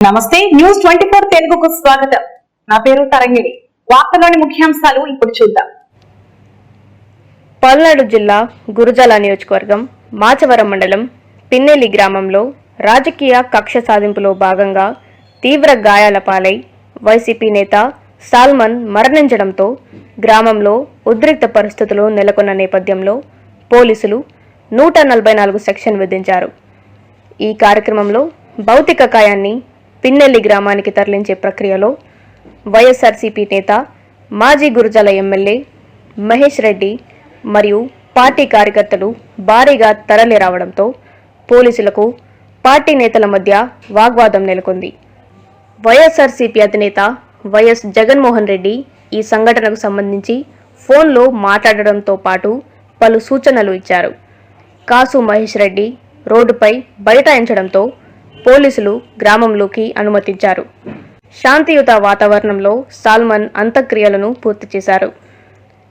నమస్తే news twenty four తెలుగుకు స్వాగతం. నా పేరు తరంగిణి. వార్తలోని ముఖ్యాంశాలు ఇప్పుడు చూద్దాం. పల్నాడు జిల్లా గురుజల నియోజకవర్గం మాచవరం మండలం పిన్నెల్లి గ్రామంలో రాజకీయ కక్ష సాధింపులో భాగంగా తీవ్ర గాయాల పాలై వైసీపీ నేత సాల్మన్ మరణించడంతో గ్రామంలో ఉద్రిక్త పరిస్థితులు నెలకొన్న నేపథ్యంలో పోలీసులు నూట నలభై నాలుగు సెక్షన్ విధించారు. ఈ కార్యక్రమంలో భౌతిక కాయాన్ని పిన్నెల్లి గ్రామానికి తరలించే ప్రక్రియలో వైఎస్ఆర్సీపీ నేత మాజీ గురుజాల ఎమ్మెల్యే మహేష్ రెడ్డి మరియు పార్టీ కార్యకర్తలు భారీగా తరలి రావడంతో పోలీసులకు పార్టీ నేతల మధ్య వాగ్వాదం నెలకొంది. వైఎస్ఆర్సీపీ అధినేత వైఎస్ జగన్మోహన్ రెడ్డి ఈ సంఘటనకు సంబంధించి ఫోన్లో మాట్లాడడంతో పాటు పలు సూచనలు ఇచ్చారు. కాసు మహేష్ రెడ్డి రోడ్డుపై బైఠాయించడంతో పోలీసులు గ్రామంలోకి అనుమతించారు. శాంతియుత వాతావరణంలో సాల్మన్ అంత్యక్రియలను పూర్తి చేశారు.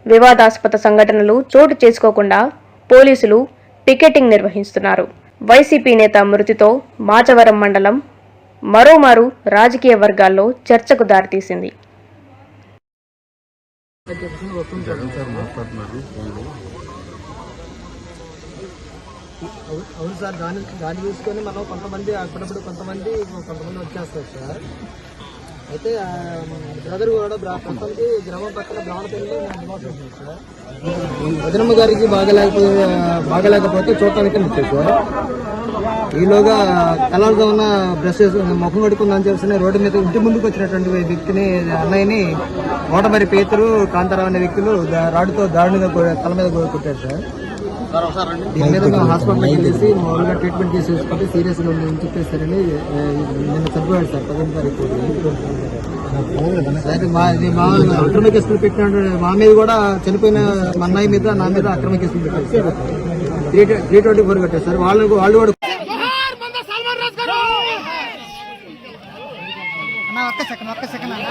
వివాదాస్పద సంఘటనలు చోటు చేసుకోకుండా పోలీసులు పికెటింగ్ నిర్వహిస్తున్నారు. వైసీపీ నేత మృతితో మాచవరం మండలం మరోమారు రాజకీయ వర్గాల్లో చర్చకు దారితీసింది. జగన్ సార్ మాట్లాడుతున్నారు. అవును సార్ దాన్ని దాన్ని చూసుకొని మనం కొంతమంది అప్పుడప్పుడు కొంతమంది కొంతమంది వచ్చేస్తారు సార్. అయితే బ్రదర్ కూడా కొంతమంది గ్రామం పక్కన బ్రాహ్మణపల్లిలో మేము నివాసం సార్. వదినమ్మ గారికి బాగలేకపోతే బాగలేకపోతే చూడటానికి వచ్చారు సార్. ఈలోగా కలర్గా ఉన్న బ్రష్ చేసుకుని ముఖం కడుకుందని చెప్పి రోడ్డు మీద ఇంటి ముందుకు వచ్చినటువంటి వ్యక్తిని అన్నయ్యని ఓటమరి పేతురు కాంతారావు అనే వ్యక్తులు రాడుతో దారుణంగా తల మీద కొట్టారు సార్. దీని మీద మేము హాస్పిటల్కి వెళ్ళేసి మామూలుగా ట్రీట్మెంట్ చేసి చూసుకుంటే సీరియస్గా ఉందని చెప్పేస్తారని ఆ, నిన్న చనిపోయాడు సార్ పదిహేను తారీఖు అయితే మా ఇది మా అక్రమ కేసులు పెట్టిన మా మీద కూడా చనిపోయిన మా అన్నయ్య మీద నా మీద అక్రమ కేసులు పెట్టారు sir. Three three twenty four కట్టారు సార్. వాళ్ళు వాళ్ళు కూడా అన్న ఒక్క సెకండ్ ఒక్క సెకండ్ అన్న.